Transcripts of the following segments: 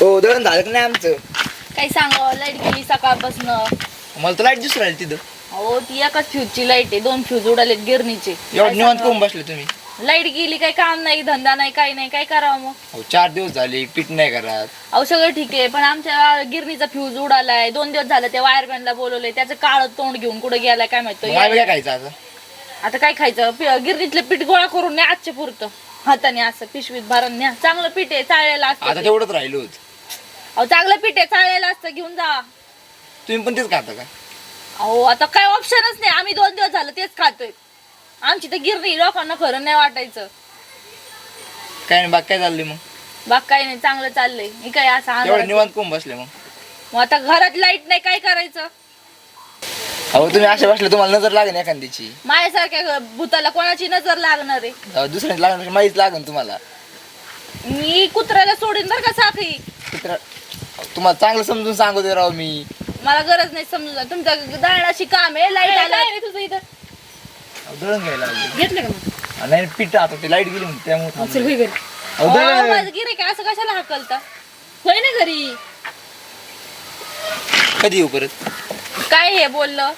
हो दळण झालं का नाही आमचं? काही सांगावं लाइट गेली सकाळपासून. मला तर लाइट दिसून राहिली तिथं. हो ती एकाच फ्यूजची लाइट आहे दोन फ्यूज उडालेत गिरणीचे. एवढं निवांत कोण बसले तुम्ही? लाइट गेली काही काम नाही धंदा नाही काही नाही काय करावं मग? अहो चार दिवस झाले पीठ नाही करत अहो सगळं ठीक आहे पण आमच्या गिरणीचा फ्यूज उडालाय. दोन दिवस झालं त्या वायरमॅनला बोलवलंय त्याचं काळ तोंड घेऊन कुठे गेलाय काय माहिती काय खायचं आता? आता काय खायचं? पि- गिरणीतलं पीठ गोळा करून न्या आजच्या पुरतं. हाताने असं पिशवीत भरून न्या. चांगलं पीठ आहे चाळलेलं असतं आता ते. तेवढंच राहिलो होत. अहो चांगलं पीठ आहे चाळलेलं असतं घेऊन जा. तुम्ही पण तेच खाता का? अहो आता काय ऑप्शनच नाही. आम्ही दोन दिवस झालं तेच खातोय. आमची तर गिरणी लोकांना खरं नाही वाटायचं. काय नाही बाग काय चालली मग? बाग काही नाही चांगलं चाललंय. मी काय असं आंधळा- निवांत कोण बसले मग? मग आता घरात लाइट नाही काय करायचं? अहो तुम्ही असे बसले तुम्हाला नजर लागेल एखाद्याची माझ्यासारख्या भूताला कोणाची नजर लागणार आहे? अहो, दुसऱ्याची लागण्यापेक्षा माहीच लागेल तुम्हाला. मी कुत्र्याला सोडीन बरं का साखळी. कुत्रा तुम्हाला चांगलं समजून सांगू दे राव मी. मला गरज नाही समजून तुमच्या दळणाची काम आहे लाइट आला तुझं इथं? दळण घ्यायला लागले घेतलं का मग? अहो, नाही पीठ आता ते लाइट गेली म्हणून त्यामुळे चल थांबलो. होई घरी अहो, दळण माझं गिरे असं कशाला हाकलता? होय ना घरी? कधी येऊ परत? काय हे बोललं?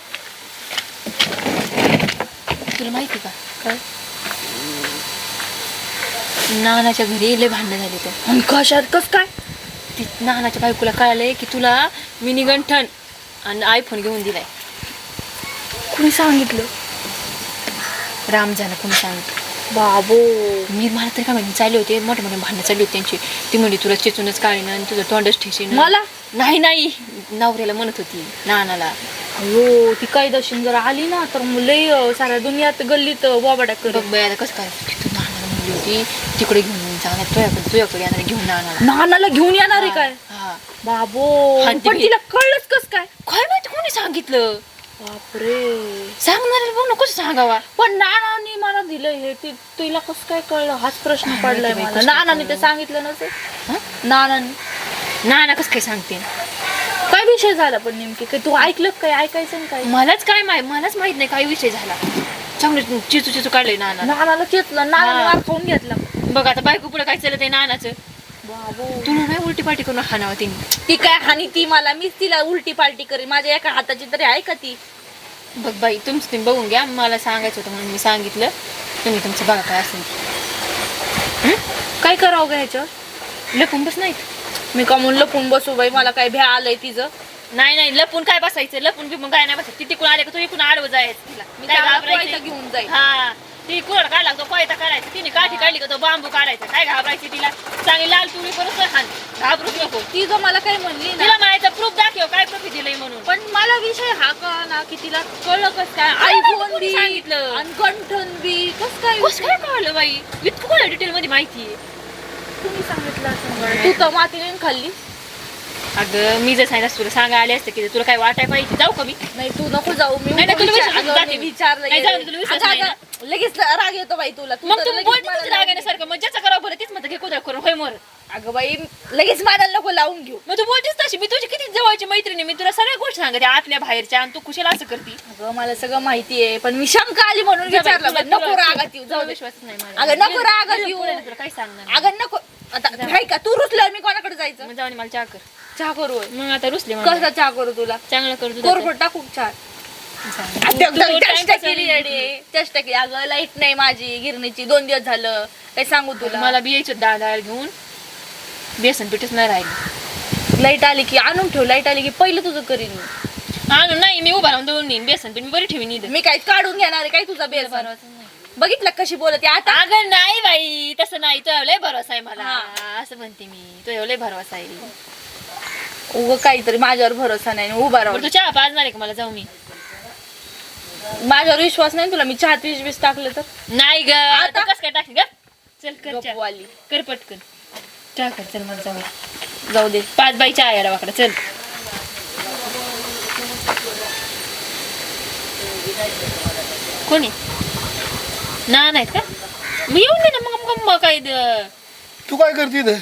तुला माहिती का? काय? नानाच्या घरी लय भांडणं झाले तर आणि कशात? कस काय? ती नानाच्या बायकोला कळालंय की तुला मिनी गंठन आणि आयफोन घेऊन दिलाय. कुणी सांगितलं? राम झालं कोणी सांगितलं? बाबो. मी मला तरी काय माहिती चालले होते मोठे मोठे भांडणं चालली होती त्यांची. ती म्हणली तुला चेचूनच काढीन आणि तुझं तोंडच ठेशीन. मला? नाही नाही नवऱ्याला म्हणत होती नानाला. अयो ती कायदाशीन जर आली ना तर अं, साऱ्या दुनियात गल्लीत बोबाड्या बघ कर कसं काय? तू नानाला म्हणली होती तिकडे घेऊन जाणार तुझ्याकडे तुझ्याकडे येणार घेऊन नानाला नानाला घेऊन येणार आहे काय? हा. बाबो आणि ती पण बी- तिला कळलंच कस काय? काय माहिती कोणी सांगितलं? बापरे. सांगणार बघ ना कसं सांगावा? पण नानाने मला दिलं हे ती तिला कस काय कळलं? हाच प्रश्न काय पडलाय माहिती बाई, मला कसं काय नानाने ते कळलं? सांगितलं नसेल? हं? नानाने. नाना कसं काय सांगते? काय विषय झाला पण नेमकी? काय तू ऐकलं का काय? ऐकायचं ना काय मलाच काय माहीत मलाच माहीत नाही काय विषय झाला. चांगलं चिचू चिचू काढलंय नाना. नानाला चेतलं नानाने हा. खाऊन घेतला. बघ आता बायको पुढे काय चालत आहे नानाचं? बाबो तुला नाही उलटी पाठी करून हाणावं तिने ती काय हानी ती मला? मीच तिला उलटी पालटी करेन. माझ्या एका हाताची तरी आहे का ती? बघ बाई तुमचं तुम्ही बघून घ्या. मला सांगायचं होतं म्हणून मी सांगितलं. तुम्ही तुमचं बघा काय असेल. काय करावं ह्याच्यावर लपून बस नाहीत मी कमून लपून बसू बाई? मला काय भ्या आलंय तिचं? नाही नाही लपून काय बसायचं? लपून बिपून काय नाही बसायचं ती तिकडून आले का तू इकडून आडवं जायचं तिला. मी काय घेऊन जाईल. हा. ती कुरड काढला तो कोयता काढायचा. तिने काठी काढली का तो बांबू काढायचा. काय घाबरायची तिला? चांगली लाल पिवळी करून हान. घाबरूच नको. ती जर मला काही म्हणली ना तिला म्हणायचं प्रूफ दाखव. काय प्रूफ दिलंय म्हणून? पण मला विषय हा कळा ना की तिला कळलं कस काय? आयफोन बी सांगितलं? आणि गंठन बी. कस काय कसं काय कळलं बाई? इतकं डिटेल मध्ये माहिती आहे? तुम्ही सांगितलं असं. तू तर मातीने खाल्ली. अगं मी जर सांगितलं तुला सांगा आले असते की तुला काय वाटाय पाहिजे जाऊ का मी नाही तू नको जाऊ मी नाही, नाही, तुला विचार- विश्वास अगं, जाते मी मी. विचारलं नाही, गेलं. जाऊ दे, तुला विश्वास अगं, नाही ना. अगं, लगेच राग येतो बाई तुला तू मग तर तू लगेच बोलते मला तुझं लावून रागाण्यासारखं मग ज्याचं करावं बरं तीच म्हणतं घे कुदळ करून होय मोर. अगं बाई लगेच मानायला नको लावून घेऊ मग तू बोलतेस तशी मी तुझी किती जवळची मैत्रिणी मी तुला सगळ्या गोष्टी सांगते आतल्या बाहेरच्या आणि तू कुशाला असं करती अगं मला सगळं माहिती आहे पण मी शंका आली म्हणून विचारलं पण नको रागात येऊ जाऊ दे. विश्वासच नाही माझ्यावर. अगं, नको रागात येऊ. तुला काही सांगणार. अगं नको आता हाय का? तू रुसल्यावर मी कोणाकडे जायचं? मग जाऊन मला चहा कर. चहा करू होय. मग आता रुसले कसा चहा करू तुला? चांगलं कर तुझं कोरफड टाकू चहा? आता. आता तू- तू एकदम time चेष्टा केली. चेष्टा अगं लाइट नाही माझी. गिरणीची दोन दिवस झालं. काय सांगू तुला? मला बी यायचं डाळ डाळ घेऊन. बेसन पिठच नाही राहिलं. लाइट आली की आणून ठेव. लाइट आली की पहिलं तुझं करीन मी. आणून नाही मी उभा राहून नेईन बेसन पीठ मी बरी ठेवीन इथं. मी काय काढून घेणार आहे? काय तुझा बेल बघितलं कशी बोलते? आता अगं नाही बाई तसं नाही. तुझ्या लय भरोसा आहे मला. हा. असं म्हणते मी. तुझ्या लय भरोसा आहे. उग काहीतरी माझ्यावर भरोसा नाही. उभा राहू तू चहा पाजणार आहे का? मला जाऊ मी. माझ्यावर विश्वास नाही तुला? मी चहात वीस वीस टाकले तर? नाही ग आता? कस काय टाकली ग? चल कर चहा. गप्पवाली. कर पटकन. चहा कर चल मला जाऊ. जाऊ दे. पाच बाई चहा यायला वाकडा चल. कोणी ना नाहीत का? मी येऊन दे ना मग मग काय तू काय करते इथं?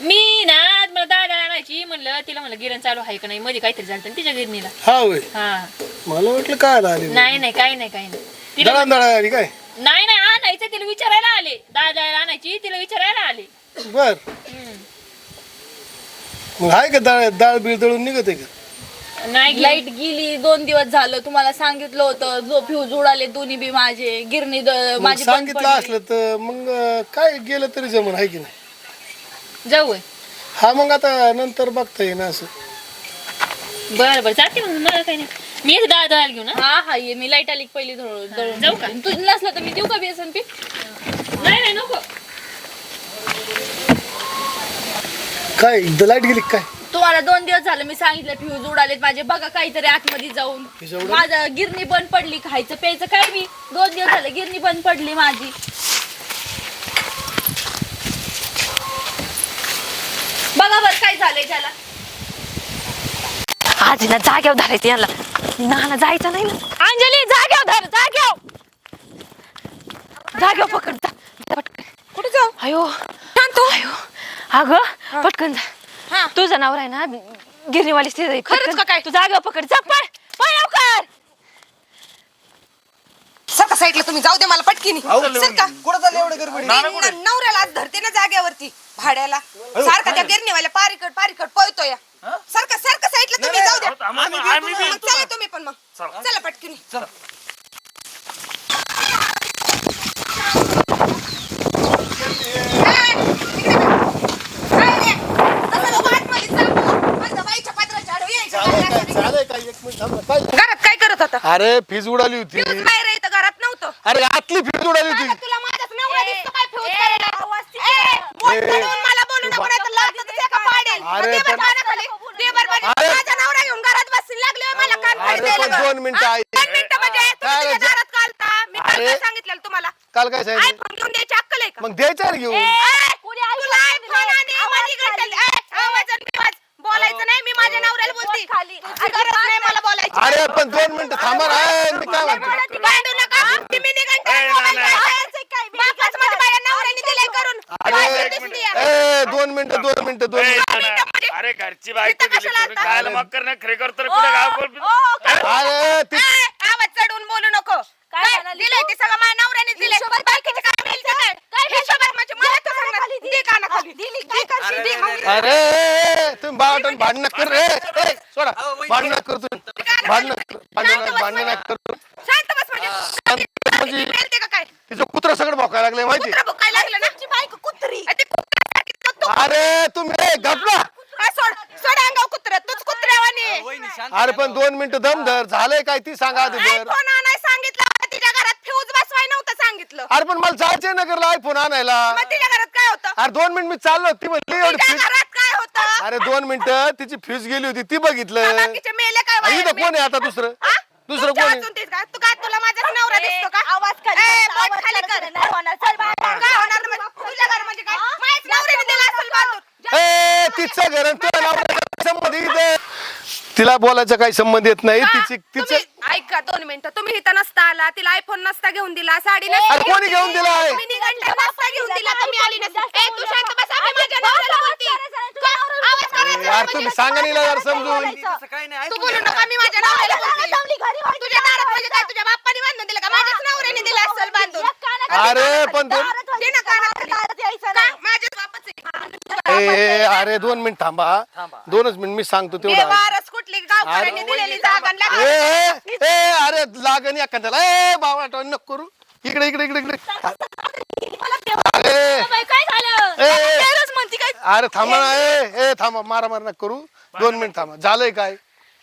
मी ना आज मला दादा आणायची म्हणलं तिला म्हणलं गिरण चालू आहे का नाही? मध्ये काहीतरी झालं होतं ना तिच्या गिरणीला. हा होय. हा. मला वाटलं काय आली नाही नाही काही नाही काही नाही. तिला दळा आली काय? नाही नाही आणायचं तिला विचारायला आले. दादा आणायची तिला विचारायला आले. बर. हम्म. मग आहे का डाळ डाळ बीळ दळून निघत आहे का? नाही. लाइट गेली दोन दिवस झालं तुम्हाला सांगितलं होतं जो फ्यूज उडाले दोन्ही बी माझे गिरणी द- मग माझी बंद सांगितलं पडली. असलं तर मग अं, काय गेलं तरी जमून आहे की नाही जाऊ. हा मग आता नंतर बघता येईन असं बरं बरं जाते मग मला काही नाही मी येते डाळ दळायला घेऊन हा? हा हा ये मी लाइट आली की पहिली जाऊ का? तुझं नसलं तर मी देऊ का बेसन पीठ नाही नाही नको काय लाइट गेली का काय तुम्हाला दोन दिवस झालं मी सांगितलं फ्यूज उडालेत माझे. बघा काहीतरी आतमध्ये जाऊन. फ्यूज उडाले? माझं गिरणी बंद पडली खायचं प्यायचं काय मी? दोन दिवस झालं गिरणी बंद पडली माझी. बघा बरं काय झालंय त्याला. आज ना जाग्यावर धरायचं यांना. नाना जायचं नाही ना. अंजली जाग्यावर धर जाग्यावर. जाग्यावर पकड जा. जा पटकन. कुठे जाऊ? अयो. शांतो अयो. अगं पटकन जा. तुझं नाव आहे ना गिरणीवाली स्थिती खरंच का काय? तू जाग्यावर पकड. जा पळ. पळ लवकर. सरका साईडला तुम्ही जाऊ दे मला पटकीनी सरका कुठं चाललं एवढं गडबडी? मी न- नवऱ्याला आज धरते ना जाग्यावरती भाड्याला. सारखा त्या गिरणीवाल्या पारीकड पारीकड पळतोय सरका सरका साईडला तुम्ही जाऊ द्या. मग चला तुम्ही पण मग. चला. पटकीनी झालंय काय एक मिनिट थांब ना. काय घरात काय करत होता अरे फीज उडाली होती फ्यूज बाहेर आहे तर घरात नव्हतं अरे आतली फीज उडाली होती तुला माझाच नवरा दिसतो काय फ्यूज करायला? ए, मोठं देऊन मला बोलू नको नाही तर लाथाचं एका पाडेल. मग अरे दे बरं पण- कानाखाली. दे बरं म्हणजे अरे- माझा नवरा घेऊन घरात बसतील लागले होय मला कान अरे फाडी द्यायला पण गं. दोन मिनिटं हा? आई. दोन मिनिटं म्हणजे तुम्ही काय तुझ्या रे? दारात घालता. मी काल अरे- काय सांगितलेलं तुम्हाला काल काय सांगितलं आयफोन घेऊन द्यायची अक्कल आहे का मग द्यायचं ना घेऊन ए, तुला आयफोन आणि आवाज इकडे ए, आवाज आणि बिवाज. बोलायचं नाही मी माझ्या नवऱ्याला बोलते. तुझी गरज नाही मला बोलायची. अरे पण दोन मिनिटं थांबा ना. ए, मी काय म्हणतो? भांडू नका. ती मी मोबाईल काय बापाचं माझ्या नवऱ्याने दिलंय करून. ए दोन मिनिटं दोन मिनिटं दोन मिनिटं. अरे घरची बायको इथं दिली कशाला सोडून आता? खायला मक्कर ना खरे करतो कुठे गाव बोल? ओ, काय- अरे ती ए, आवाज चढवून बोलू नको. काय दिलंय ते? सगळं माझ्या नवऱ्याने दिलंय. बाकीचे काय ते काय हिशोबात म्हणजे मला तर सांगणार. दे कानाखाली. काय दे मग. अरे बावटन भांडण कर ए, सोडा. भांडण कर भांडण भांडण भांडण कर शांत बस म्हणजे. म्हणजे का काय? तिचं कुत्रा सगळं भोकायला लागले माहिती? कुत्रा भुकायला लागलं ना? बायको कुत्री. ते कुत्र्यासाठी तर तू अरे तुम्ही ए, गप ना सोड. सोड अंगाव कुत्रा. तूच कुत्र्यावानी. अरे पण दोन मिनिटं दम धर. झालंय काय ती सांगा आधी आणाय सांगितलं होतं, तिच्या घरात फ्यूज बसवाय नव्हतं सांगितलं. अरे पण मला जायचंय नगरला आयफोन आणायला. मग तिच्या घरात काय होतं? अरे दोन मिनिट मी चाललो ती म्हणली एवढी तिच्या अरे दोन मिनिटं तिची फ्यूज गेली होती ती बघितलं. बाकीचे मेले काय कोण आहे आता दुसरं? हा? दुसरं तुमच्या कोण आहे? अजून तेच का? तू काय तुला माझाच नवरा दिसतो का? आवाज खाली खाली कर. काय होणार. म्हणजे? तुझ्या घर म्हणजे काय माझ्याच नवऱ्याने दिला असेल बांधून ए तिचं घर आणि तुझ्या नवऱ्याचा संबंध इथं. तिला बोलायचा काही संबंध येत नाही. तिची तिचं तुम्ही ऐका दोन मिनिटं. तुम्ही इथं नसता आला तिला आयफोन नसता घेऊन दिला साडी नसता अरे कोणी घेऊन दिला. आहे? तुम्ही नसता घेऊन दिला तुम्ही आली नसता. ए तू शांत बस आम्ही माझ्या नवऱ्याला बोलती. का? आवाज करायचा यार म्हणजे तुम्ही सांगा यार समजून. तू बोलू नका मी माझ्या नवऱ्याला बोलते. तुझ्या दारात म्हणजे काय? तुझ्या बाप्पाने बांधून दिलं का? माझ्याच नवऱ्याने दिलं असेल बांधून. अरे पण दोन दे ना कानाखाली. का? माझ्याच बापाचं आहे. ए ए, अरे दोन मिनिट थांबा दोनच मिनिट मी सांगतो तेवढं वारस कुठली गावकऱ्यांनी दिलेली जागा ए लागली. ए, ए अरे लागण एखाद्याला. ए बाबा नको करू. इकडे इकडे इकडे इकडे. अरे. बाई, काय झालं ए, ए. तेरच म्हणती काय अरे थांबा ना ए ए थांबा. मारा मारा नका करू. दोन मिनिट थांबा. झालंय काय?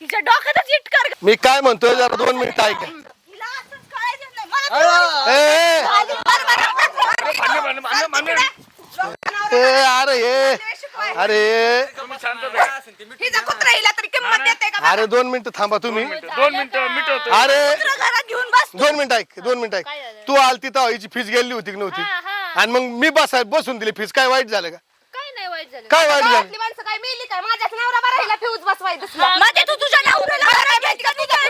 हिच्या डोक्यातच इट कर मी काय म्हणतोय जरा दोन मिनिट ऐका. हिला असंच कळायचं नाही. मला ए ए, मान्य मान्य मान्य मान्य ए अरे ए. अरे तुम्ही शांत बसा. हिचा कुत्रा हिला तरी किंमत देते का अरे दोन मिनिटं थांबा तुम्ही. दोन मिनिटं मिटवतो. अरे घरात घेऊन बस दोन मिनिट ऐक दोन मिनिट ऐक. तू आलती तर हिची फीस गेली होती की नव्हती? आणि मग मी बसाय बसून दिली फीस काय वाईट झालं का? काय नाही वाईट झालं. काय वाईट झालं? गावातली माणसं काय मेली काय? माझ्याच नवरा बरा हिला फ्यूज बसवाय तू तुझ्या नवऱ्याला बरा का? तुझा नाही.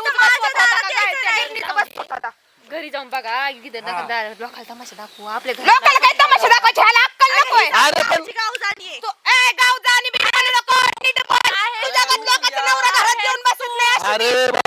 घरी जाऊन बघा. तिथे लोकांना तमाशा दाखवू. आपल्या घरी लोकांना काय तमाशा दाखवायची? ह्याला अक्कल नकोय अरे पण तू ए गाव जाणी बोलू नको नीट बोल तुझ्या गत लोकांचा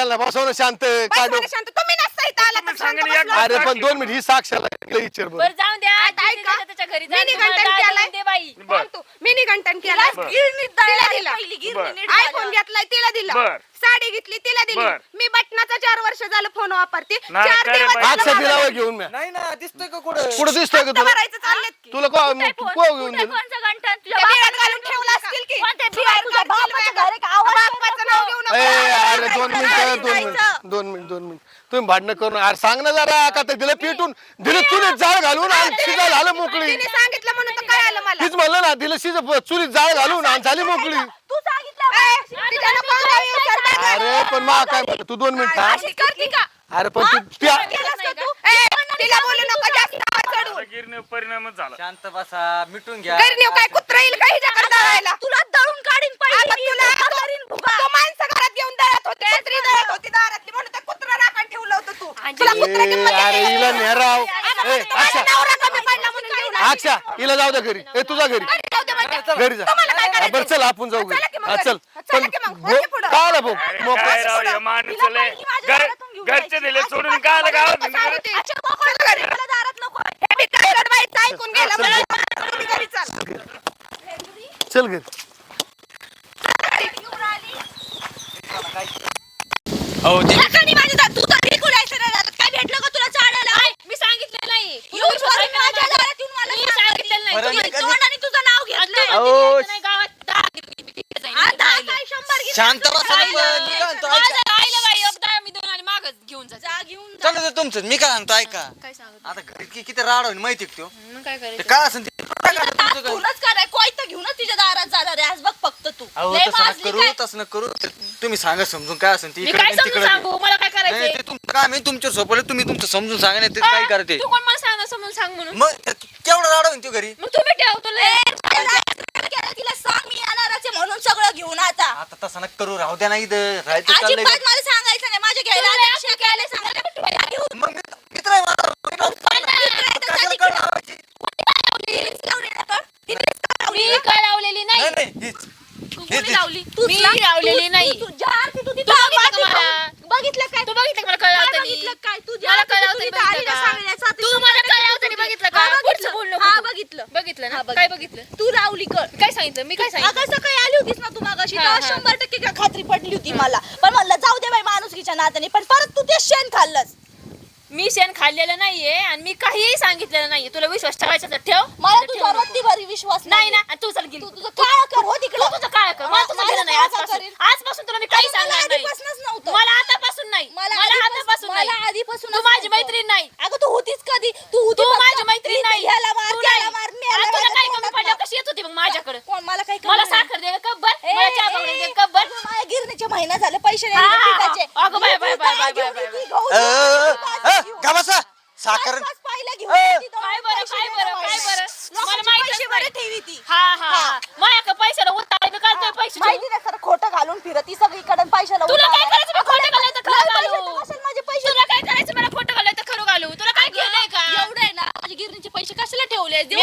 याला बसवणं शांत काय शांत तुम्ही नसता इथं आला तर तुम्ही शांत सांगा ना, बसला. अरे पण दोन मिनिट ही साक्षाला विचार बरं बरं जाऊन द्या आता गिरणी ऐका. जाते त्याच्या घरी जा, मिनी तुम्हाला घंटन डाळ केलाय. दळून दे बाई बर तू मिनी घंटन केला बर. तिला दिला बर आयफोन घेतलाय तिला दिला बर. साडी घेतली तिला दिली बर. मी बटनाचा चार वर्ष झालं फोन वापरते नाही, चार काय रे दिवस बाई? झालं घेऊन म्या नाही ना दिसतोय का कुठं कुठं दिसतोय का हप्ता तुला भरायचं चाललेत की. तुला को कुठे फोन? को घेऊन कुठे दिलं फोनचं घंटन? तुझ्या त्या बिळात बापाचं घालून ठेवलं? असतील की कोणत्या तुझ्या बिळात? तुझ्या बापाचं घर आहे का? आवाज बापाचं नाव घेऊ नको. ए, अरे दोन मिनिट दोन. मिनिट दोन मिनिट दोन मिनिट. तुम्ही भांडणं करून अरे सांग ना जरा का ते दिलं पेटून? दिलं चुलीत जाळ घालून आणि शिजा झालं मोकळी. तिने सांगितलं म्हणून तर काय आलं मला. तीच म्हणलं ना दिलं शिज चुलीत जाळ घालून आणि झाली मोकळी. तू सांगितलं. येऊ. अरे पण मा काय? म्हणलं तू दोन मिनिट थांब. अशी करते का? अरे पण तू त्या केलंस का तू? ए, तिला बोलू नको जास्त आवाज चढवून. आता गिरणीवर परिणामच झाला. शांत बसा मिटून घ्या. घरी नेऊ काय कुत्रा येईल का हिच्याकडे दळायला? तुला दळून काढीन पाहिजे तुला तो माणसं घरात घेऊन दळत होते कुत्री दळत होती दारातली म्हणून त्या कुत्रा राखण ठेवलं होतं तू तुला कुत्रा ए, किंमत अरे? हिला ए माझा अक्षा हिला जाऊ दे घरी. ए तुझा घरी. घरी जाऊ दे म्हणते. घरी जा. तुम्हाला काय हा, करायचं? बरं चल आपण जाऊ चला की घरी. हा, पण की. काय आला भाऊ अरे मोकळं. काय राव या माणसाला घर घरचे दिले सोडून काय आलं गावात? चला घरी. हे बी काय रडवायचं ऐकून गेला मला. तुम्ही घरी चला. चल घरी हो ते लकानी माझी दात, तू तर बिलकुल यायचं नाही दारात. काय भेटलं का तुला चाडायला? मी सांगितलं नाही येऊन स्वतः माझ्या दारात येऊन मला मी सांगायचं. सांगितलं नाही बरं, तुझ्या मी कधी- तोंडाने तुझं नाव घेतलंय. अहो, नाही गावात दहा किती- किती जाईल. हा, दहा काय, शंभर घेतलं. शांत बसा ना राहिलं. पण. मी काय म्हणतो, ऐका. माझं राहिलं बाई, एकदा मी दोन आणि मागच घेऊन जा जा घेऊन जा. चालू दे तुमचं मी काय सांगतो ऐका काय सांगत आता घरी कि- किती राड होईल माहिती का त्यो? मग काय ते करायचं काय असेल ते टाका तिला तुमचं ताक काय. घेऊनच कराय कोयतं घेऊनच तिच्या दारात जाणार आहे आज बघ फक्त तू अहो लय तसं नका माजली करू काय? तसं नका करू तुम्ही सांगा समजून काय असेल ते मी इकडे काय बी, समजून तिकडे बी. सांगू मला काय नाही करायचंय ते तुमचं काम आहे तुमच्या सोपवलं तुम्ही तुमचं समजून सांगा नाही ते काय करते तू कोण मला सांग समजून सांग म्हणून मग ते केवढं राड होईल तू घरी मग तुम्ही ठेव तुला केलं तिला सांग मी येणारच आहे म्हणून सगळं घेऊन आता आता तसं नका करू राहू द्या नाही इथं राहायचं चाललंय अजिबात. तू ते- तू का मला? बघितलं काय तू बघितलं तू मला. काय? लावतानी बघितलं का? तू मला काय लावतानी बघितलं का? पुढचं बोल नको हा तू. बघितलं. बघितलं ना. हा, बघितलं. काय बघितलं तू लावली कर. काय सांगितलं? मी काय सांगितलं? होतीस ना तू मागाशी तेव्हा हा. शंभर टक्के का खात्री पडली होती मला. पण म्हणलं जाऊ दे बाई माणुसकीच्या नात्याने पण परत तू ते शेण खाल्लंस. मी शेण खाल्लेलं नाहीये आणि मी काहीही सांगितलेलं नाहीये. तुला विश्वास ठेवायचा तर ठेव. मला नाही ठेवू नको. वरती भरी विश्वास नाही ना आणि तू चल गेली. तू तुझं काय कर हो तिकडं. तुझं काय कर. मला तुझं घेणं नाही. काय आजपासून? आजपासून तुला मी काही अरे, मला सांगणार नाही. आधीपासूनच नव्हतं. मला आतापासून नाही. मला मला आधीपासून- आतापासून नाही. मला आधीपासूनच तू माझी नव्हतं. मैत्रीण नाही. अगं तू होतीच कधी? तू होती तू फक्त. माझी मैत्रीण इथं नाही ह्याला मार तू त्याला नाही. मार आणि मेला तुला माझ्या काय कमी तोंडात पडलं मार. कशी येत होती मग माझ्याकडे कोण मला काही मला कमी नाही. साखर दे कब्बर ए, मला चहा पावडे दे ए, कब्बर अगं, माझ्या गिरणीचे हा, हा. हा. अगं, bye, bye, bye, bye, bye, bye, गहू अ, अ, अ, साखर. पाच- पाच पायल्या घेऊन ए, येते, दोन काय बरं पैसे काय नाही बरं काय लावायचे. बरं? मला लोकांचे माहिती पैसे बरं ठेवी ती. हा हा हा. माझ्या पैशाला उतार पैसे. माहिती नाही खरं खोटं घालून फिरत ती सगळीकडे पैशाला तुला काय आहे. करायचं? मी खोटं घालायचं लय खरं घालू. कशाला माझे पैसे तुला काय करायचं? मला खोटं घालायचं खरं घालू. तुला काय घेणं का? एवढं आहे ना माझ्या गिरणीचे पैसे कशाला ठेवले? मी